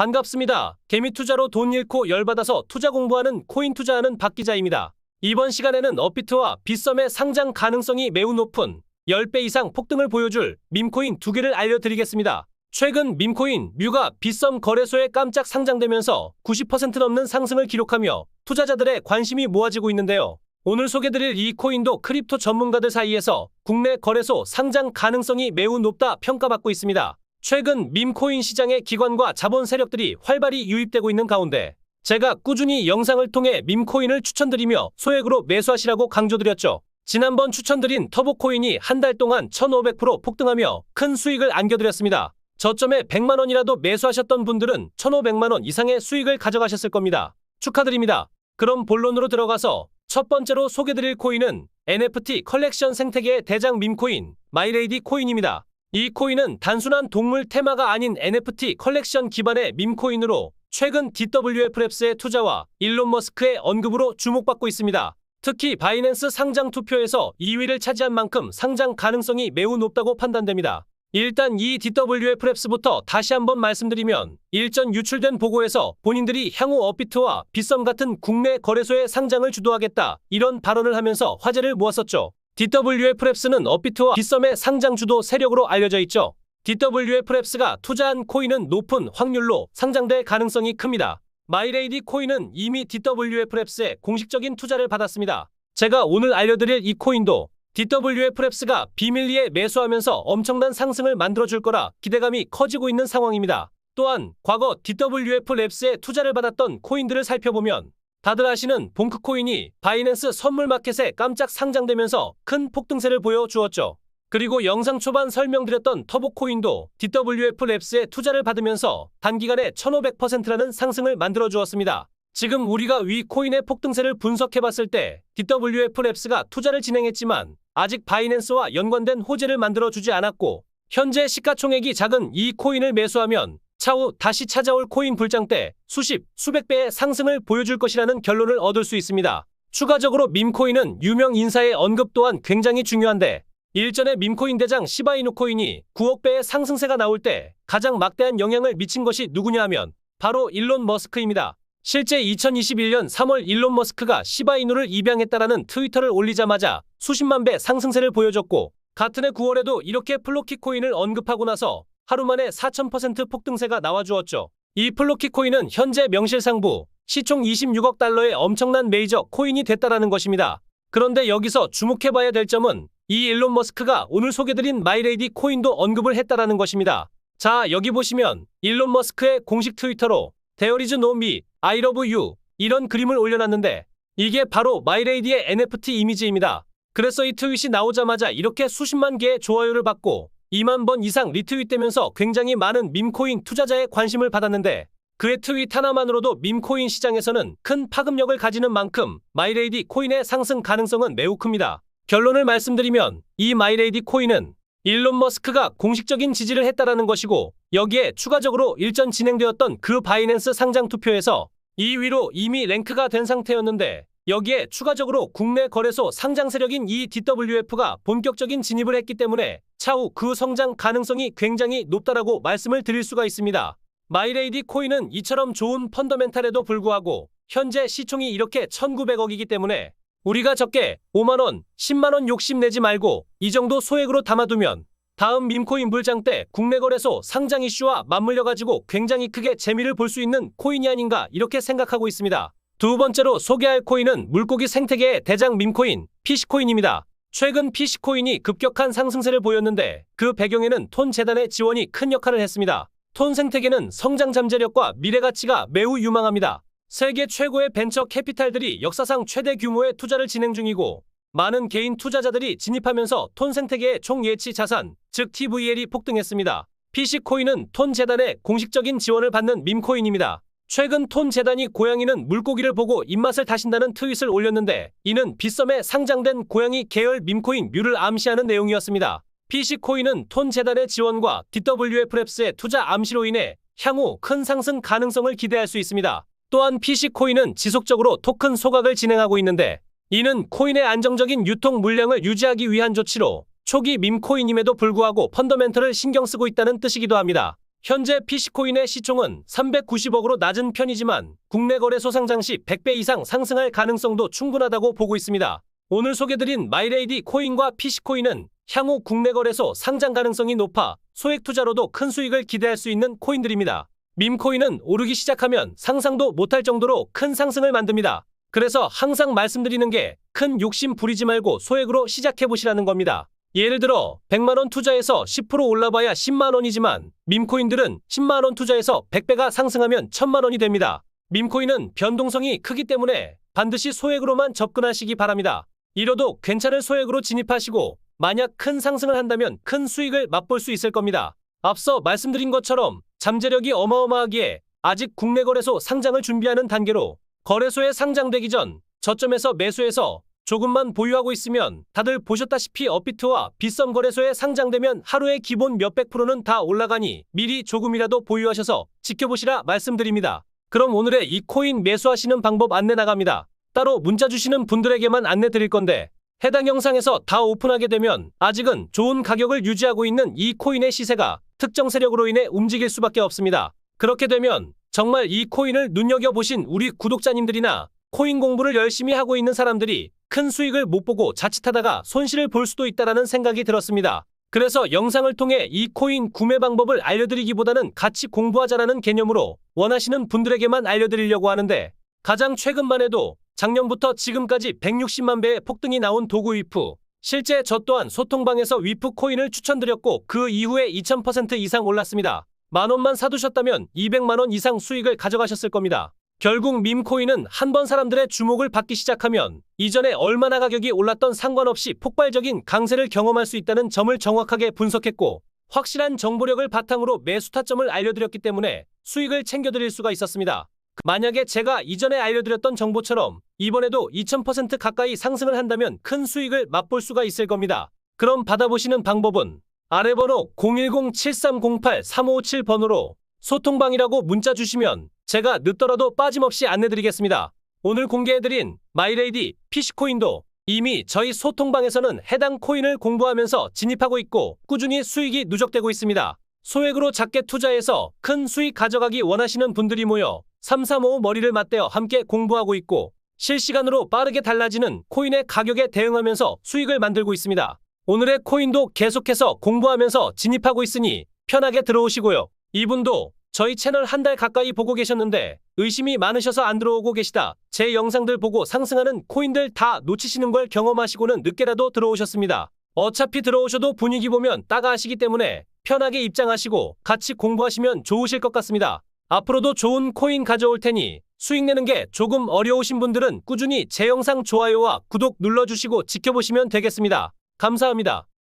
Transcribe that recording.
반갑습니다. 개미 투자로 돈 잃고 열받아서 투자 공부하는 코인 투자하는 박 기자입니다. 이번 시간에는 업비트와 빗썸의 상장 가능성이 매우 높은 10배 이상 폭등을 보여줄 밈코인 두 개를 알려드리겠습니다. 최근 밈코인 뮤가 빗썸 거래소에 깜짝 상장되면서 90% 넘는 상승을 기록하며 투자자들의 관심이 모아지고 있는데요. 오늘 소개드릴 이 코인도 크립토 전문가들 사이에서 국내 거래소 상장 가능성이 매우 높다 평가받고 있습니다. 최근 밈코인 시장의 기관과 자본 세력들이 활발히 유입되고 있는 가운데 제가 꾸준히 영상을 통해 밈코인을 추천드리며 소액으로 매수하시라고 강조드렸죠. 지난번 추천드린 터보코인이 한 달 동안 1500% 폭등하며 큰 수익을 안겨드렸습니다. 저점에 100만 원이라도 매수하셨던 분들은 1500만 원 이상의 수익을 가져가셨을 겁니다. 축하드립니다. 그럼 본론으로 들어가서 첫 번째로 소개드릴 코인은 NFT 컬렉션 생태계의 대장 밈코인 마이레이디 코인입니다. 이 코인은 단순한 동물 테마가 아닌 NFT 컬렉션 기반의 밈코인으로 최근 DWF랩스의 투자와 일론 머스크의 언급으로 주목받고 있습니다. 특히 바이낸스 상장 투표에서 2위를 차지한 만큼 상장 가능성이 매우 높다고 판단됩니다. 일단 이 DWF랩스부터 다시 한번 말씀드리면 일전 유출된 보고에서 본인들이 향후 업비트와 빗썸 같은 국내 거래소의 상장을 주도하겠다 이런 발언을 하면서 화제를 모았었죠. DWF랩스는 업비트와 빗썸의 상장 주도 세력으로 알려져 있죠. DWF랩스가 투자한 코인은 높은 확률로 상장될 가능성이 큽니다. 마이레이디 코인은 이미 DWF랩스의 공식적인 투자를 받았습니다. 제가 오늘 알려드릴 이 코인도 DWF랩스가 비밀리에 매수하면서 엄청난 상승을 만들어줄 거라 기대감이 커지고 있는 상황입니다. 또한 과거 DWF랩스에 투자를 받았던 코인들을 살펴보면 다들 아시는 봉크코인이 바이낸스 선물 마켓에 깜짝 상장되면서 큰 폭등세를 보여주었죠. 그리고 영상 초반 설명드렸던 터보코인도 DWF랩스에 투자를 받으면서 단기간에 1500%라는 상승을 만들어 주었습니다. 지금 우리가 위 코인의 폭등세를 분석해봤을 때 DWF랩스가 투자를 진행했지만 아직 바이낸스와 연관된 호재를 만들어 주지 않았고 현재 시가총액이 작은 이 코인을 매수하면 차후 다시 찾아올 코인 불장 때 수십, 수백 배의 상승을 보여줄 것이라는 결론을 얻을 수 있습니다. 추가적으로 밈코인은 유명 인사의 언급 또한 굉장히 중요한데 일전에 밈코인 대장 시바이누 코인이 9억 배의 상승세가 나올 때 가장 막대한 영향을 미친 것이 누구냐 하면 바로 일론 머스크입니다. 실제 2021년 3월 일론 머스크가 시바이누를 입양했다라는 트위터를 올리자마자 수십만 배 상승세를 보여줬고 같은 해 9월에도 이렇게 플로키 코인을 언급하고 나서 하루 만에 4000% 폭등세가 나와주었죠. 이 플로키 코인은 현재 명실상부 시총 26억 달러의 엄청난 메이저 코인이 됐다라는 것입니다. 그런데 여기서 주목해봐야 될 점은 이 일론 머스크가 오늘 소개드린 마이레이디 코인도 언급을 했다라는 것입니다. 자, 여기 보시면 일론 머스크의 공식 트위터로 me, I love you 이런 그림을 올려놨는데 이게 바로 마이레이디의 NFT 이미지입니다. 그래서 이 트윗이 나오자마자 이렇게 수십만 개의 좋아요를 받고 2만 번 이상 리트윗되면서 굉장히 많은 밈코인 투자자의 관심을 받았는데 그의 트윗 하나만으로도 밈코인 시장에서는 큰 파급력을 가지는 만큼 마이레이디 코인의 상승 가능성은 매우 큽니다. 결론을 말씀드리면 이 마이레이디 코인은 일론 머스크가 공식적인 지지를 했다라는 것이고 여기에 추가적으로 일전 진행되었던 그 바이낸스 상장 투표에서 2위로 이미 랭크가 된 상태였는데 여기에 추가적으로 국내 거래소 상장 세력인 이 DWF가 본격적인 진입을 했기 때문에 차후 그 성장 가능성이 굉장히 높다라고 말씀을 드릴 수가 있습니다. 마이레이디 코인은 이처럼 좋은 펀더멘탈에도 불구하고 현재 시총이 이렇게 1900억이기 때문에 우리가 적게 5만원, 10만원 욕심내지 말고 이 정도 소액으로 담아두면 다음 밈코인 불장 때 국내 거래소 상장 이슈와 맞물려가지고 굉장히 크게 재미를 볼 수 있는 코인이 아닌가 이렇게 생각하고 있습니다. 두 번째로 소개할 코인은 물고기 생태계의 대장 밈코인, 피시코인입니다. 최근 피시코인이 급격한 상승세를 보였는데 그 배경에는 톤 재단의 지원이 큰 역할을 했습니다. 톤 생태계는 성장 잠재력과 미래 가치가 매우 유망합니다. 세계 최고의 벤처 캐피탈들이 역사상 최대 규모의 투자를 진행 중이고 많은 개인 투자자들이 진입하면서 톤 생태계의 총 예치 자산, 즉 TVL이 폭등했습니다. PC코인은 톤 재단의 공식적인 지원을 받는 밈코인입니다. 최근 톤 재단이 고양이는 물고기를 보고 입맛을 다신다는 트윗을 올렸는데 이는 빗썸에 상장된 고양이 계열 밈코인 뮤를 암시하는 내용이었습니다. PC코인은 톤 재단의 지원과 DWF랩스의 투자 암시로 인해 향후 큰 상승 가능성을 기대할 수 있습니다. 또한 PC코인은 지속적으로 토큰 소각을 진행하고 있는데 이는 코인의 안정적인 유통 물량을 유지하기 위한 조치로 초기 밈코인임에도 불구하고 펀더멘털을 신경 쓰고 있다는 뜻이기도 합니다. 현재 PC코인의 시총은 390억으로 낮은 편이지만 국내 거래소 상장 시 100배 이상 상승할 가능성도 충분하다고 보고 있습니다. 오늘 소개드린 마이레이디 코인과 PC코인은 향후 국내 거래소 상장 가능성이 높아 소액 투자로도 큰 수익을 기대할 수 있는 코인들입니다. 밈코인은 오르기 시작하면 상상도 못할 정도로 큰 상승을 만듭니다. 그래서 항상 말씀드리는 게 큰 욕심 부리지 말고 소액으로 시작해 보시라는 겁니다. 예를 들어 100만원 투자해서 10% 올라봐야 10만원이지만 밈코인들은 10만원 투자해서 100배가 상승하면 1000만원이 됩니다. 밈코인은 변동성이 크기 때문에 반드시 소액으로만 접근하시기 바랍니다. 이뤄도 괜찮을 소액으로 진입하시고 만약 큰 상승을 한다면 큰 수익을 맛볼 수 있을 겁니다. 앞서 말씀드린 것처럼 잠재력이 어마어마하기에 아직 국내 거래소 상장을 준비하는 단계로 거래소에 상장되기 전 저점에서 매수해서 조금만 보유하고 있으면 다들 보셨다시피 업비트와 빗썸 거래소에 상장되면 하루에 기본 몇백 프로는 다 올라가니 미리 조금이라도 보유하셔서 지켜보시라 말씀드립니다. 그럼 오늘의 이 코인 매수하시는 방법 안내 나갑니다. 따로 문자 주시는 분들에게만 안내 드릴 건데 해당 영상에서 다 오픈하게 되면 아직은 좋은 가격을 유지하고 있는 이 코인의 시세가 특정 세력으로 인해 움직일 수밖에 없습니다. 그렇게 되면 정말 이 코인을 눈여겨보신 우리 구독자님들이나 코인 공부를 열심히 하고 있는 사람들이 큰 수익을 못 보고 자칫하다가 손실을 볼 수도 있다라는 생각이 들었습니다. 그래서 영상을 통해 이 코인 구매 방법을 알려드리기보다는 같이 공부하자라는 개념으로 원하시는 분들에게만 알려드리려고 하는데 가장 최근만 해도 작년부터 지금까지 160만 배의 폭등이 나온 도구 위프 실제 저 또한 소통방에서 위프 코인을 추천드렸고 그 이후에 2000% 이상 올랐습니다. 만 원만 사두셨다면 200만 원 이상 수익을 가져가셨을 겁니다. 결국 밈코인은 한 번 사람들의 주목을 받기 시작하면 이전에 얼마나 가격이 올랐던 상관없이 폭발적인 강세를 경험할 수 있다는 점을 정확하게 분석했고 확실한 정보력을 바탕으로 매수 타점을 알려드렸기 때문에 수익을 챙겨드릴 수가 있었습니다. 만약에 제가 이전에 알려드렸던 정보처럼 이번에도 2000% 가까이 상승을 한다면 큰 수익을 맛볼 수가 있을 겁니다. 그럼 받아보시는 방법은 아래 번호 010-7308-3557번호로 소통방이라고 문자 주시면 제가 늦더라도 빠짐없이 안내드리겠습니다. 오늘 공개해드린 마이레이디 피시코인도 이미 저희 소통방에서는 해당 코인을 공부하면서 진입하고 있고 꾸준히 수익이 누적되고 있습니다. 소액으로 작게 투자해서 큰 수익 가져가기 원하시는 분들이 모여 335 머리를 맞대어 함께 공부하고 있고 실시간으로 빠르게 달라지는 코인의 가격에 대응하면서 수익을 만들고 있습니다. 오늘의 코인도 계속해서 공부하면서 진입하고 있으니 편하게 들어오시고요. 이분도 저희 채널 한 달 가까이 보고 계셨는데 의심이 많으셔서 안 들어오고 계시다. 제 영상들 보고 상승하는 코인들 다 놓치시는 걸 경험하시고는 늦게라도 들어오셨습니다. 어차피 들어오셔도 분위기 보면 따가하시기 때문에 편하게 입장하시고 같이 공부하시면 좋으실 것 같습니다. 앞으로도 좋은 코인 가져올 테니 수익 내는 게 조금 어려우신 분들은 꾸준히 제 영상 좋아요와 구독 눌러주시고 지켜보시면 되겠습니다. 감사합니다.